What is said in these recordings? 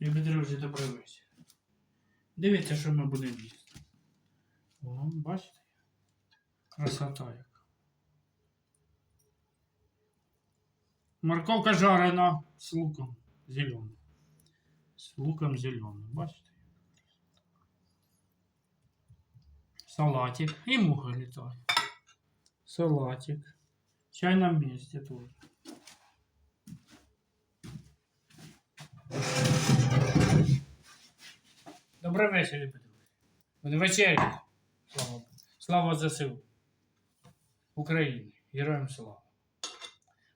Любі друзі, добрий вечір. Дивіться, що ми будемо їсти. О, бачите? Красота яка. Морковка жарена з луком зеленым. З луком зеленым, бачите? Салатик. І муха літає. Салатик. В чайном месте тоже. Добрий вечір, друзі. Вони вечерять. Слава. Слава ЗСУ. Україні. Героям слава.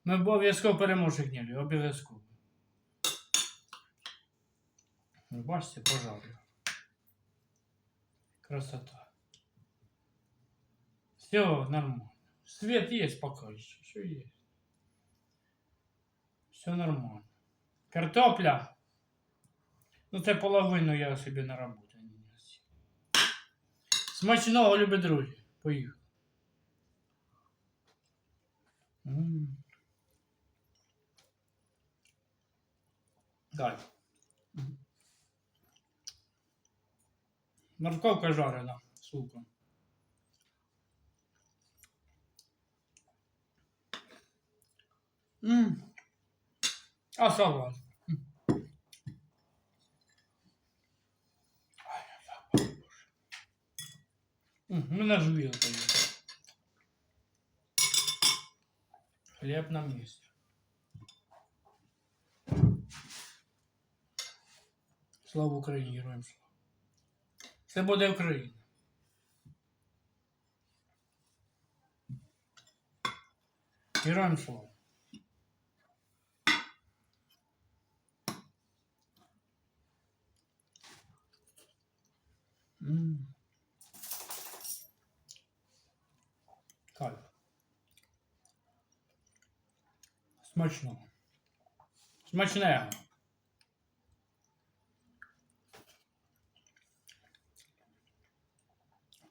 Ми обов'язково переможемо днілі, обов'язково. Ви бачите, пожар. Красота. Все нормально. Свет есть пока еще. Все есть. Все нормально. Картопля. Ну, це половину я собі на роботу не несу. Смачного, любі друзі. Поїхали. Далі. Морковка жарена з луком. М. А салат. М. Ай, запах, Боже. М, Мене ж вілка є. Хліб на місці. Слава Україні, героям слава. Це буде Україна. Героям слава. М. Смачно. Смачне.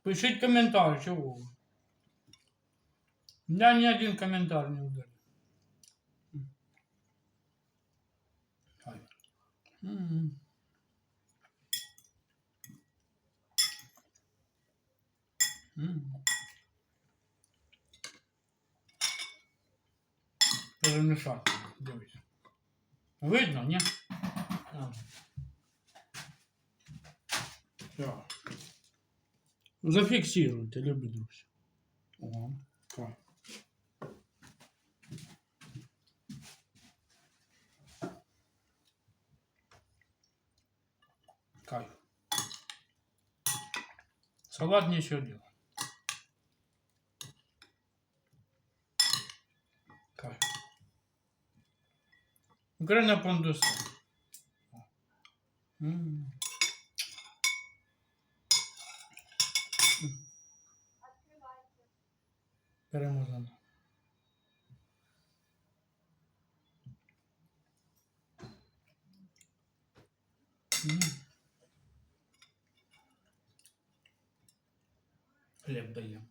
Пишіть коментар, чого. Я ні один коментар не ударю. Кайф. Перемішати. Дивись. Видно, ні? А. Все. Зафіксируйте, любі друзі. О, так. Кайф. Салат нечего делать. Украина пандуса. М. Переможемо. Хліб даємо.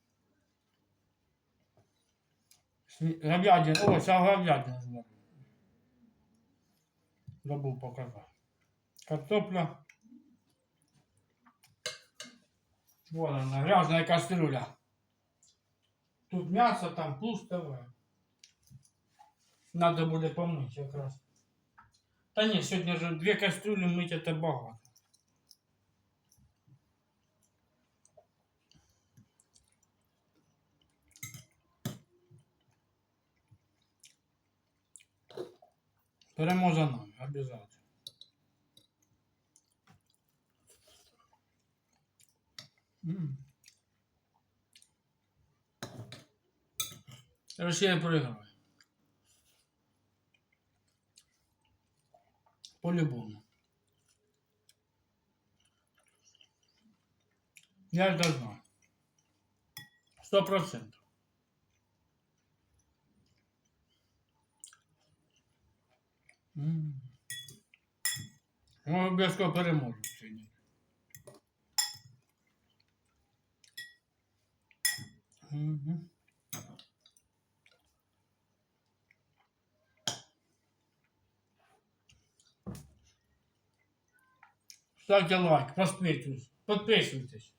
Сві- Говядина. О, ця говядина знову. Забув показати. Картопля. Вон она, грязная кастрюля. Тут мясо, там пустовое. Надо буде помыть якраз. Та ні, сьогодні же дві кастрюлі мить это багато. Переможе нам. М. Росія проіграє. По-любому. Я это знаю. Сто процентов. Ну, обов'язково переможемо сьогодні. Мгм. ставте лайк, підписуйтесь. Підписуйтесь.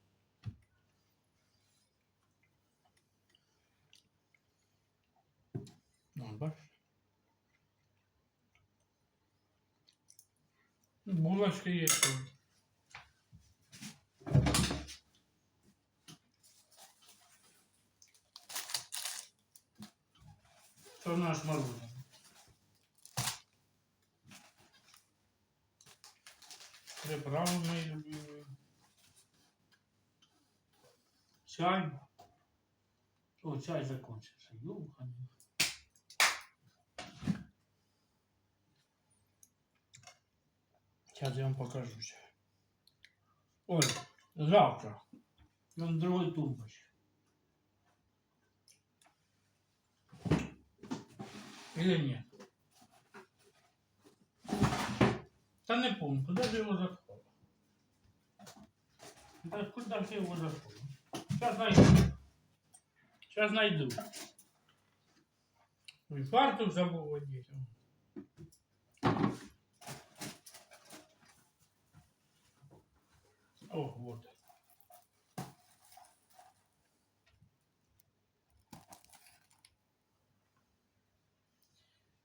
Ну, бачиш? Булочки є. Це наш морозиво. Приправи мої любимі. Чай. О, чай закончився. Ёбаный. Сейчас я вам покажу. Ой, завтра. На другой тумбочке. Или нет? Та не помню, куда же его заклал? Да куда же его заклал? Сейчас найду. Сейчас найду. Ой, фартук забыл одеть. О, вот.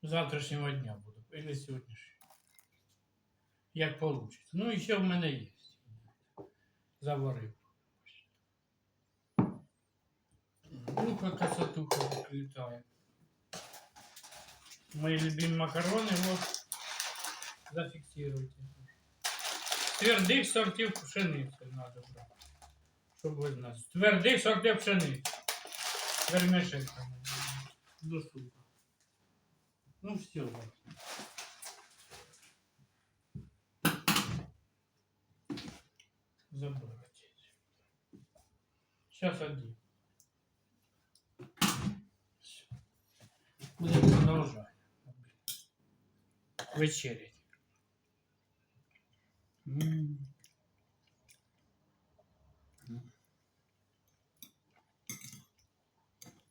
Завтрашнього дня буду. Или сьогоднішнього. Як получится. Ну, і ще в мене є. Заварив. Ну, красотуха літає. Мои любимые макароны, вот, зафиксируйте. Твердих сортів пшениці надо брати. Щоб ви знали. Твердих сортів пшениці. Вермішек. До супа. Ну все. вот. Забрать. Сейчас один. Всё. Будем продолжать. Вечерять.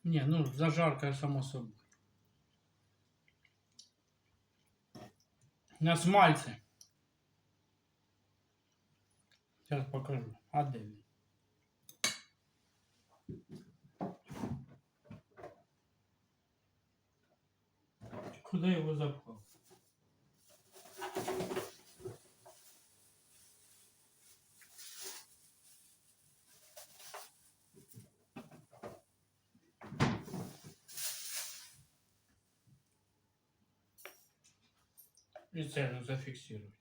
Не, ну зажарка само собой. На смальце. Сейчас покажу. А? Куда его запхал? Ну, зафіксируйте.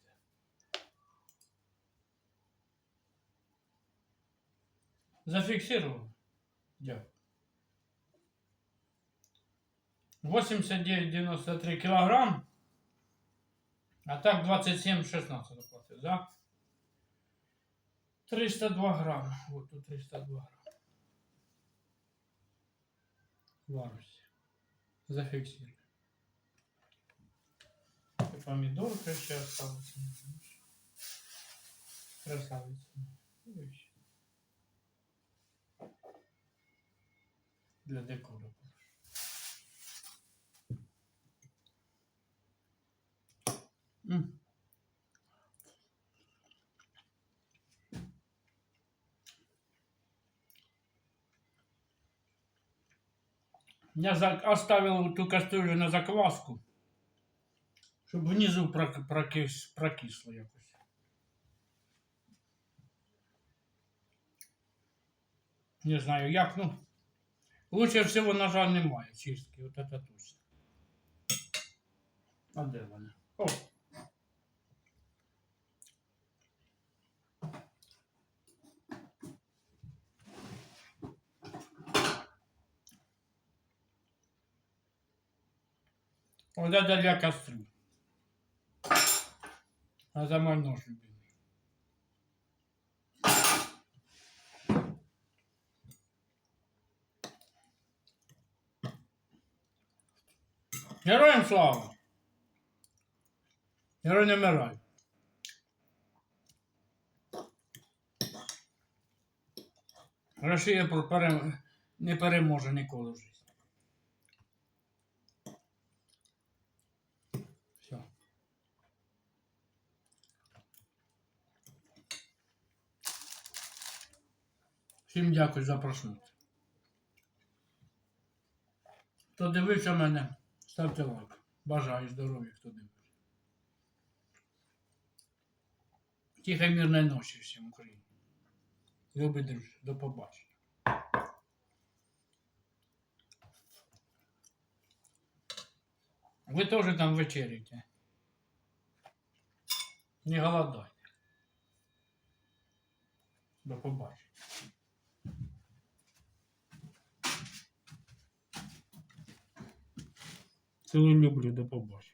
Зафіксировал? Дякую. 89,93 килограмм. А так 27,16 заплатив, да? 302 грамм. Вот тут 302 грамм. Варусь. Зафиксируй. Помидорка еще осталась. Красавица. Ну. Для декора. Я оставил ту кастрюлю на закваску, чтобы внизу прок- прокис, прокисло якось. Не знаю як, ну. Лучше всего, на жаль, немає чистки. Вот это точно. А де вона? О! Вот это для кастрюль. А за мой нож любимый. Героям слава! Герой не вмирай. Росія не переможе ніколи в житті. Все. Всім дякую за просмотр. Хто дивився мене, ставте лайк. Бажаю здоров'я, хто дивився. Тихої мирної ночі всім Україні. Любі друзі, до побачення. Ви теж там вечеряйте. Не голодайте. До побачення. Цілую люблю, до побачення.